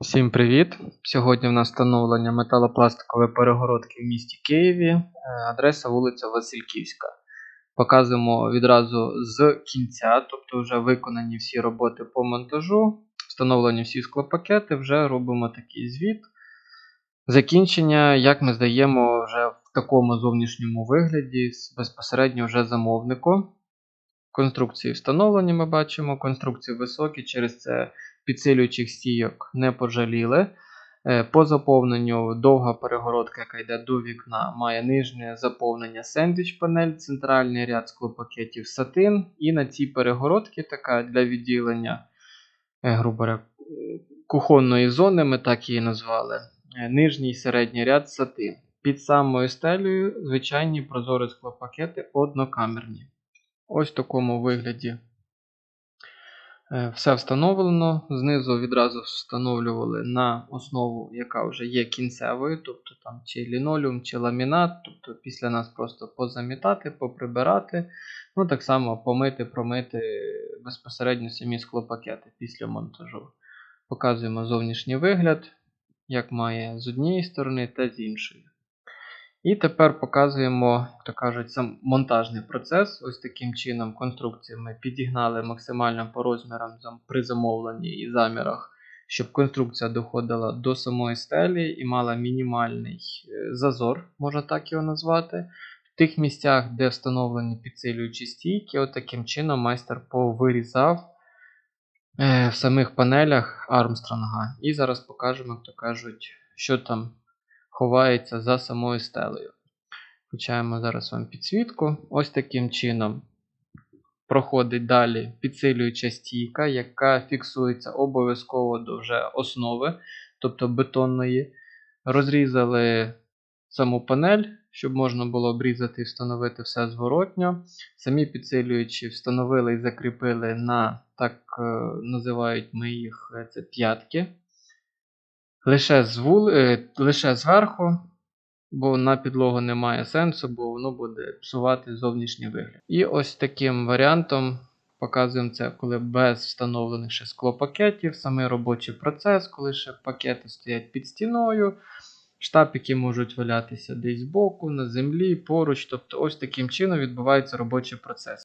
Всім привіт! Сьогодні в нас встановлення металопластикової перегородки в місті Києві, Е, адреса вулиця Васильківська. Показуємо відразу з кінця, тобто вже виконані всі роботи по монтажу, встановлені всі склопакети, вже робимо такий звіт. Закінчення, як ми здаємо вже в такому зовнішньому вигляді, безпосередньо вже замовнику. Конструкції встановлені, ми бачимо, конструкції високі, через це підсилюючих стійок не пожаліли. Е, По заповненню довга перегородка, яка йде до вікна, має нижнє заповнення сендвіч панель, центральний ряд склопакетів сатин. І на цій перегородці така для відділення е, грубо говоря, кухонної зони, ми так її назвали. е, Нижній і середній ряд сатин. Під самою стелею звичайні прозорі склопакети однокамерні. Ось в такому вигляді Все встановлено. Знизу відразу встановлювали на основу, яка вже є кінцевою, тобто там чи лінолеум, чи ламінат. Тобто після нас просто позамітати, поприбирати. Ну, так само помити, промити безпосередньо самі склопакети після монтажу. Показуємо зовнішній вигляд, як має з однієї сторони та з іншої. І тепер показуємо, як то кажуть, сам монтажний процес. Ось таким чином конструкцію ми підігнали максимально по розмірам при замовленні і замірах, щоб конструкція доходила до самої стелі і мала мінімальний е, зазор, можна так його назвати. В тих місцях, де встановлені підсилюючі стійки, от таким чином майстер повирізав е, в самих панелях Армстронга. І зараз покажемо, як то кажуть, що там ховається за самою стелею. Включаємо зараз вам підсвітку. Ось таким чином проходить далі підсилююча стійка, яка фіксується обов'язково до вже основи, тобто бетонної. Розрізали саму панель, щоб можна було обрізати і встановити все зворотньо. Самі підсилюючі встановили і закріпили на, так е, називають ми їх, е, це п'ятки. Лише, з вул... е, лише зверху, бо на підлогу немає сенсу, бо воно буде псувати зовнішній вигляд. І ось таким варіантом показуємо це, коли без встановлених ще склопакетів, самий робочий процес, коли ще пакети стоять під стіною. Штапики можуть валятися десь збоку, на землі, поруч. Тобто, ось таким чином відбувається робочий процес.